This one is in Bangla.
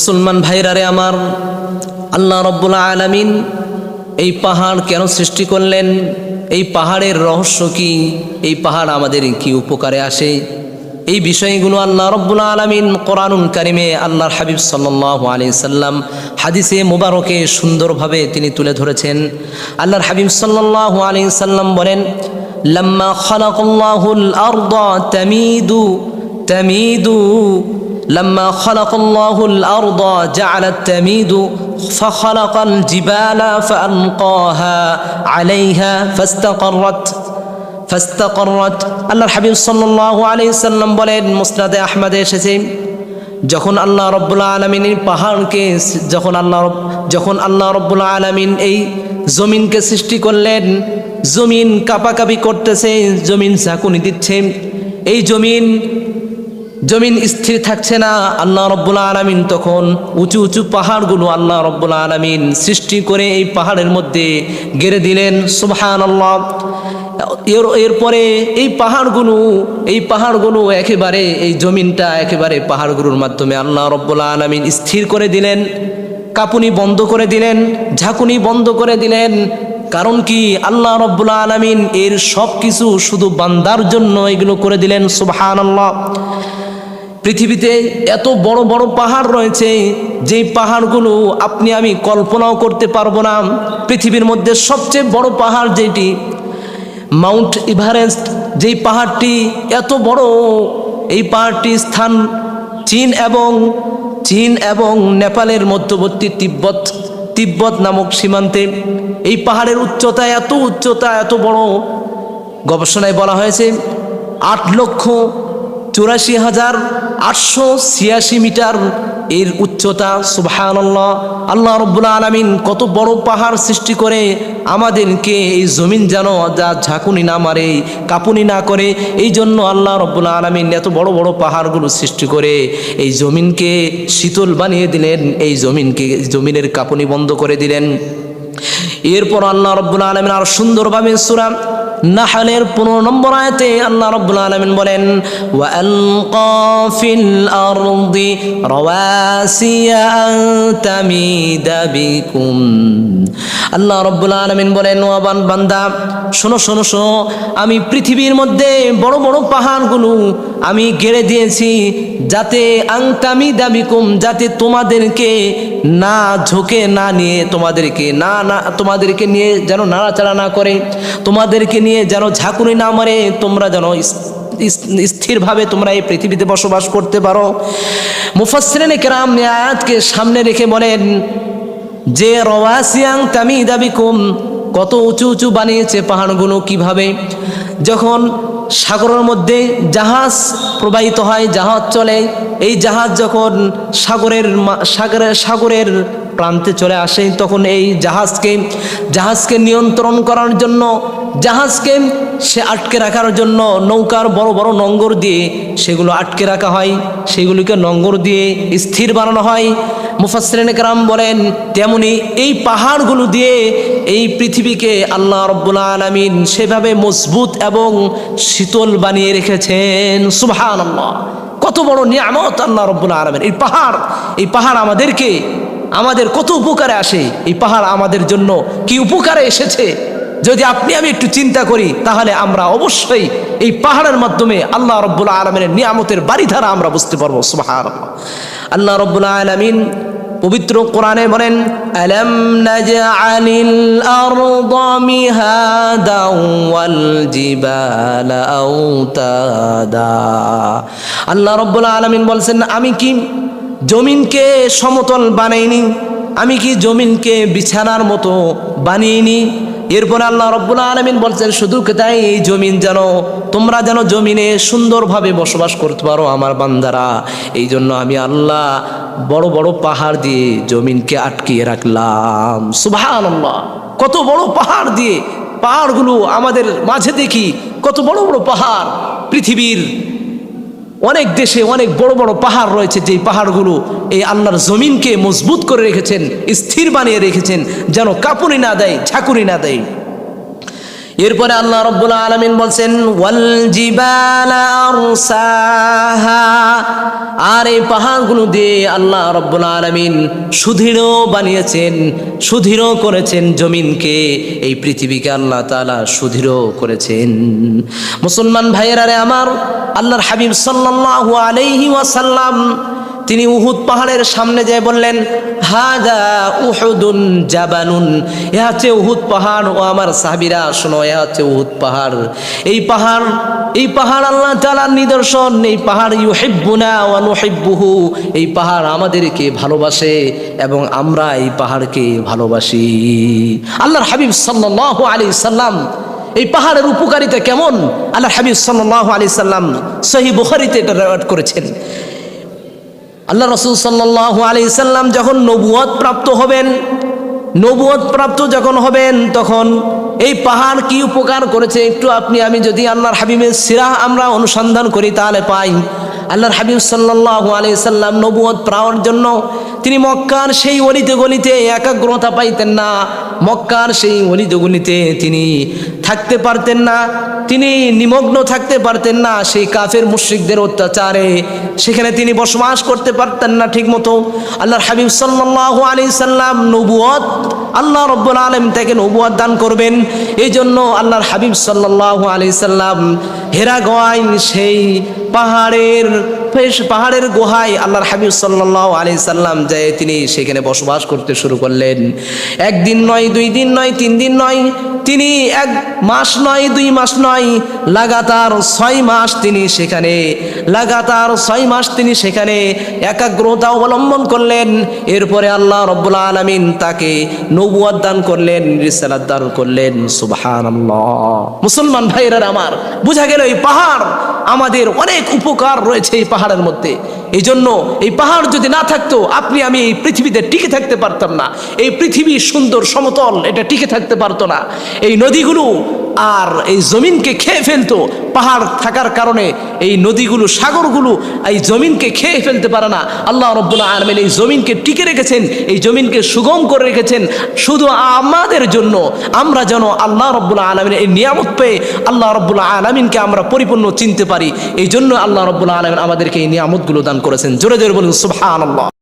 মুসলমান ভাইরারে আমার, আল্লাহ রব্বুল আলামিন এই পাহাড় কেন সৃষ্টি করলেন? এই পাহাড়ের রহস্য কি? এই পাহাড় আমাদের কি উপকারে আসে? এই বিষয়গুলো আল্লাহ রব্বুল আলমিন কোরআনুল কারিমে আল্লাহর হাবিব সাল্লাহ আলি সাল্লাম হাদিসে মুবারকে সুন্দরভাবে তিনি তুলে ধরেছেন। আল্লাহর হাবিব সাল্লাহ আলি সাল্লাম বলেন, লাম্মা খালাকুল্লাহুল আরদা তামিদু তামিদু لما خلق الله الأرض جعلت تميد فخلق الجبال فألقاها عليها فاستقرت ফাস্তাকররাত আল্লাহর হাবিব সাল্লাল্লাহু আলাইহি সাল্লাম বলেন মুসনাদে আহমদে এসেছে যখন আল্লাহ রব্বুল আলমিন এই পাহাড়কে যখন আল্লাহ রব- যখন আল্লাহ রব্বুল আলমিন এই জমিনকে সৃষ্টি করলেন জমিন কাপাকাপি করতেছে জমিন ঝাঁকুনি দিচ্ছে এই জমিন জমিন স্থির থাকছে না, আল্লাহ রব্বুল আলমিন তখন উঁচু উঁচু পাহাড়গুলো আল্লাহ রব্বুল আলমিন সৃষ্টি করে এই পাহাড়ের মধ্যে গেড়ে দিলেন সুবহান আল্লাহ এর, এরপরে এই পাহাড়গুলো এই পাহাড়গুলো একেবারে, এই জমিনটা একেবারে পাহাড়গুলোর মাধ্যমে আল্লাহ রব্বুল আলমিন স্থির করে দিলেন, কাপুনি বন্ধ করে দিলেন, ঝাঁকুনি বন্ধ করে দিলেন। কারণ কি? আল্লাহ রব্বুল আলমিন এর সব কিছু শুধু বান্দার জন্য এগুলো করে দিলেন সুবহান আল্লাহ পৃথিবীতে এত বড় বড় পাহাড় রয়েছে, যেই পাহাড়গুলো আপনি আমি কল্পনাও করতে পারব না। পৃথিবীর মধ্যে সবচেয়ে বড় পাহাড় যেটি, মাউন্ট এভারেস্ট, যেই পাহাড়টি এত বড়, এই পাহাড়টি স্থান চীন এবং চীন এবং নেপালের মধ্যবর্তী তিব্বত তিব্বত নামক সীমান্তে। এই পাহাড়ের উচ্চতা এত উচ্চতা, এত বড় গবেষণায় বলা হয়েছে, আট লক্ষ চুরাশি হাজার আটশো ছিয়াশি মিটার এর উচ্চতা সুবহান আল্লাহ আল্লাহ রব্বুল আলমিন কত বড় পাহাড় সৃষ্টি করে আমাদেরকে এই জমিন যেন যা ঝাঁকুনি না মারে, কাপুনি না করে, এই জন্য আল্লাহ রব্বুল আলমিন এত বড় বড় পাহাড়গুলো সৃষ্টি করে এই জমিনকে শীতল বানিয়ে দিলেন, এই জমিনকে, জমিনের কাপুনি বন্ধ করে দিলেন। এরপর আল্লাহ রব্বুল আলমিন আর সুন্দরভাবে সুরা নাহালের পনেরো নম্বর আয়তে আল্লাহ রব্বুল আলমিন বলেন ওয়ালকফিল আরদি রওয়াসিয়া তামিদা বিকুম। আল্লাহ রব্বুল আলমিন বলেন ওয়াবান বান্দা, শোনো শোনো শোনো, আমি পৃথিবীর মধ্যে বড় বড় পাহাড়গুলো আমি গেড়ে দিয়েছি যাতে আংতামি কম যাতে তোমাদেরকে না ঝোঁকে, না নিয়ে তোমাদেরকে, না না, তোমাদেরকে নিয়ে যেন নাড়াচাড়া না করে, তোমাদেরকে নিয়ে যেন ঝাঁকুনি না মারে, তোমরা যেন স্থিরভাবে তোমরা এই পৃথিবীতে বসবাস করতে পারো। মুফাসরিনে কেরাম আয়াতকে সামনে রেখে বলেন, যে রওয়াসিয়াং তামি দাবিকুম কত উঁচু উঁচু বানিয়েছে পাহাড়গুলো কীভাবে? যখন সাগরের মধ্যে জাহাজ প্রবাহিত হয়, জাহাজ চলে, এই জাহাজ যখন সাগরের সাগরের সাগরের প্রান্তে চলে আসে, তখন এই জাহাজকে জাহাজকে নিয়ন্ত্রণ করার জন্য জাহাজকে সে আটকে রাখার জন্য নৌকার বড় বড় নঙ্গর দিয়ে সেগুলো আটকে রাখা হয়। সেগুলিকে নঙ্গর দিয়ে স্থির বানানো হয়। মুফাসরিন একরাম বলেন, তেমনি এই পাহাড়গুলো দিয়ে এই পৃথিবীকে আল্লাহ রব্বুল আলমিন সেভাবে মজবুত এবং শীতল বানিয়ে রেখেছেন। সুবহান কত বড় নিয়ামত আল্লাহ রব্বুল আলমিন। এই পাহাড় এই পাহাড় আমাদেরকে, আমাদের কত উপকারে আসে? এই পাহাড় আমাদের জন্য কি উপকারে এসেছে? যদি আপনি আমি একটু চিন্তা করি, তাহলে আমরা অবশ্যই এই পাহাড়ের মাধ্যমে আল্লাহ রব্বুল আলমিনের নিয়ামতের বাড়িধারা আমরা বুঝতে পারব সুবাহান আল্লাহ রব্বুল আলমিন পবিত্র কোরআনে বলেন আল্লাহ রব্বুল আলামিন বলছেন, আমি কি জমিনকে সমতল বানাইনি? আমি কি জমিনকে বিছানার মতো বানিয়েনি এরপর আল্লাহ রব্বুল আলমিন বলছেন, শুধু তাই? এই জমিন যেন, তোমরা যেন জমিনে সুন্দরভাবে বসবাস করতে পারো আমার বান্দারা। এই জন্য আমি আল্লাহ বড় বড় পাহাড় দিয়ে জমিনকে আটকিয়ে রাখলাম। সুভান কত বড় পাহাড় দিয়ে পাহাড়গুলো আমাদের মাঝে দেখি, কত বড় বড় পাহাড় পৃথিবীর অনেক দেশে অনেক বড় বড় পাহাড় রয়েছে, যেই পাহাড়গুলো এই আল্লাহর জমিনকে মজবুত করে রেখেছেন, স্থির বানিয়ে রেখেছেন, যেন কাপুরি না দেয়, ঝাঁকুনি না দেয়। এরপরে আল্লাহ রব্বুল আলমিন বলছেন আর এই পাহাড়গুলো দিয়ে আল্লাহ রব্বুল আলমিন সুদৃঢ় বানিয়েছেন, সুদৃঢ় করেছেন জমিনকে। এই পৃথিবীকে আল্লাহ তাআলা সুদৃঢ় করেছেন। মুসলমান ভাইয়েরারে আমার, আল্লাহর হাবিব সাল্লাল্লাহু আলাইহি ওয়াসাল্লাম তিনি উহুদ পাহাড়ের সামনে যেয়ে বললেন, হাদা উহুদুন জাবানুন এ হচ্ছে উহুদ পাহাড়। ও আমার সাহাবিরা, শোনো, এ হচ্ছে উহুদ পাহাড়। এই পাহাড় এই পাহাড় আল্লাহ তাআলার নিদর্শন। এই পাহাড় ইউহিব্বুনা ওয়া নুহিব্বুহু। এই পাহাড় আমাদেরকে ভালোবাসে এবং আমরা এই পাহাড়কে ভালোবাসি। আল্লাহর হাবিব সাল্লাল্লাহু আলাইহি সাল্লাম, এই পাহাড়ের উপকারিতা কেমন? আল্লাহর হাবিব সাল্লাল্লাহু আলাইহি সাল্লাম সহি বুখারীতে এটা রেওয়ায়াত করেছেন। আল্লাহ রসুল সাল্লাহ আলি সাল্লাম যখন নবুয়ত প্রাপ্ত হবেন নবুয়ত প্রাপ্ত যখন হবেন, তখন এই পাহাড় কি উপকার করেছে একটু আপনি, আমি যদি আল্লাহর হাবিবের সিরাহ আমরা অনুসন্ধান করি তাহলে পাই। আল্লাহর হাবিব সাল্লাহ আলি সাল্লাম নবুয়ত পাওয়ার জন্য তিনি মক্কার সেই অলিতে গলিতে একাগ্রতা পাইতেন না। মক্কার সেই অলিতে গলিতে তিনি থাকতে পারতেন না, তিনি নিমগ্ন থাকতে পারতেন না, সেই কাফের মুশ্রিকদের অত্যাচারে। সেখানে তিনি বসবাস করতে পারতেন না ঠিক মতো আল্লাহর হাবিব সাল্লাহ আলি সাল্লাম নবুয়ত আল্লাহ রব্বুল আলম তাকে নবুয়াদ দান করবেন। এই জন্য আল্লাহর হাবিব সাল্লাহ আলি সাল্লাম হেরা গোয়াইন সেই পাহাড়ের পাহাড়ের গুহায় আল্লাহর হাবিব সাল্লাহ আলি সাল্লাম যায় তিনি সেখানে বসবাস করতে শুরু করলেন। একদিন নয়, দুই দিন নয়, তিন দিন নয়, তিনি এক মাস নয়, দুই মাস নয়, লাগাতার ছয় মাস তিনি সেখানে, লাগাতার ছয় মাস তিনি সেখানে একাগ্রতা অবলম্বন করলেন। এরপরে আল্লাহ রব্বুল আলমিন তাকে নবুয়াদ দান করলেন, রিসালাত দান করলেন। সুবাহান মুসলমান ভাইরা আমার, বোঝা গেল এই পাহাড় আমাদের অনেক উপকার রয়েছে এই পাহাড়ের মধ্যে। এই জন্য এই পাহাড় যদি না থাকতো, আপনি, আমি এই পৃথিবীতে টিকে থাকতে পারতাম না। এই পৃথিবী সুন্দর, সমতল, এটা টিকে থাকতে পারতো না। এই নদীগুলো আর এই জমিনকে খেয়ে ফেলতো। পাহাড় থাকার কারণে এই নদীগুলো, সাগরগুলো এই জমিনকে খেয়ে ফেলতে পারে না। আল্লাহ রব্বুল্লাহ আলমিন এই জমিনকে টিকে রেখেছেন, এই জমিনকে সুগম করে রেখেছেন। শুধু আমাদের জন্য, আমরা যেন আল্লাহ রব্বুল্লাহ আলমিনের এই নিয়ামত পেয়ে আল্লাহ রব্বুল্লাহ আলমিনকে আমরা পরিপূর্ণ চিনতে পারি। এই জন্য আল্লাহ রব্বুল্লাহ আলমিন আমাদেরকে এই নিয়ামতগুলো দান করেছেন। জোরে জোরে বলুন সুবহান আল্লাহ